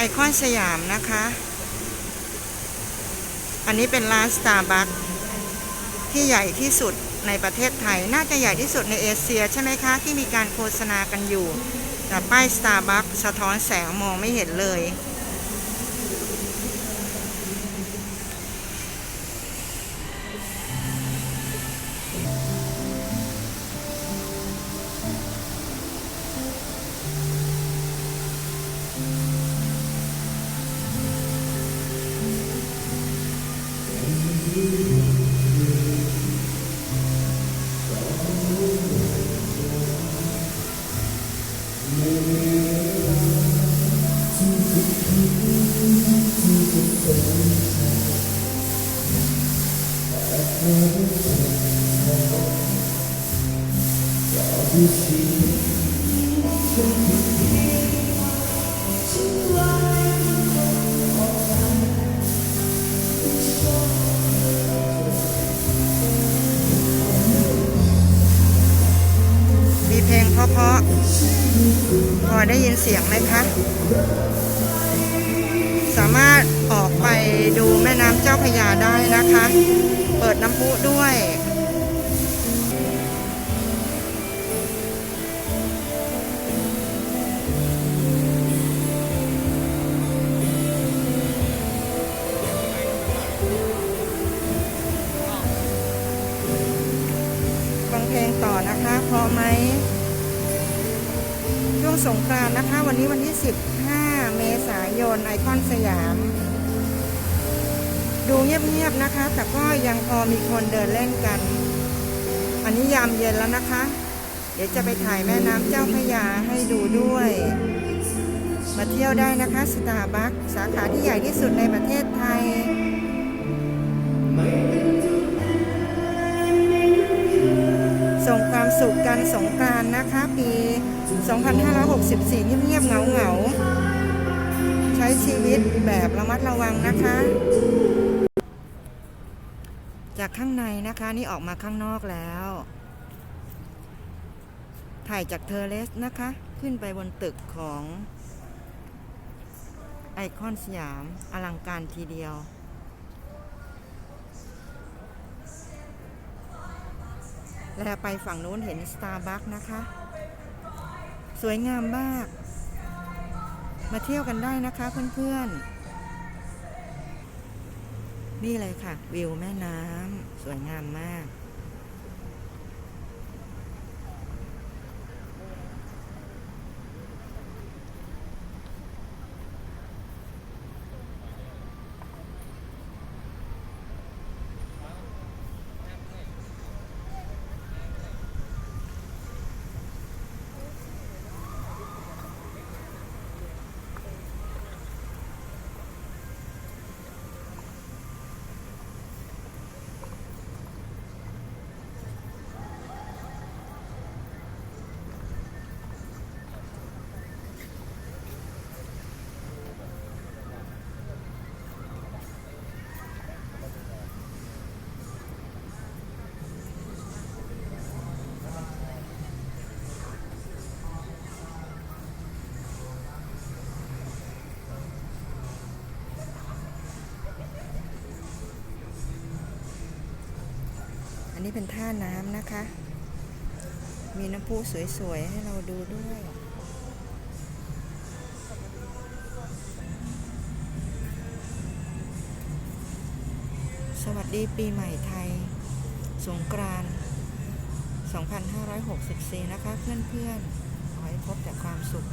ไอคอนสยามนะคะ อันนี้เป็นร้านสตาร์บัคที่ใหญ่ที่สุดในประเทศไทย น่าจะใหญ่ที่สุดในเอเชียใช่ไหมคะ ที่มีการโฆษณากันอยู่ แต่ป้ายสตาร์บัคสะท้อนแสงมองไม่เห็นเลย you. see เพาะๆ พอได้ยินเสียงไหมคะ สามารถออกไปดูแม่น้ำเจ้าพยาได้นะคะ เปิดน้ำพุด้วยฟังเพลงต่อนะคะ พอไหม ช่วงสงกรานต์นะคะ วันนี้วันที่ 15 เมษายนไอคอนสยาม ดูเงียบๆนะคะ แต่ก็ยังพอมีคนเดินเล่นกัน อันนี้ยามเย็นแล้วนะคะ เดี๋ยวจะไปถ่ายแม่น้ำเจ้าพระยาให้ดูด้วย มาเที่ยวได้นะคะสตาร์บัคสาขาที่ใหญ่ที่สุดในประเทศไทยส่งความสุขกันสงกรานต์นะคะปี 2564 เงียบๆเหงาๆใช้ชีวิตแบบระมัดระวังนะคะ จากข้างในนะคะนี่ออกมาข้างนอกแล้ว ถ่ายจากเทอร์เลสนะคะ ขึ้นไปบนตึกของไอคอนสยามอลังการทีเดียวแลไปฝั่งนู้นเห็นสตาร์บัคนะคะ สวยงามมาก มาเที่ยวกันได้นะคะเพื่อนๆ นี่เลยค่ะ วิวแม่น้ำสวยงามมาก นนี้เป็นท่าน้ำนะคะ มีน้ำพุสวยๆ ให้เราดูด้วย สวัสดีปีใหม่ไทย สงกรานต์2564 นะคะ เพื่อนๆขอให้พบแต่ความสุข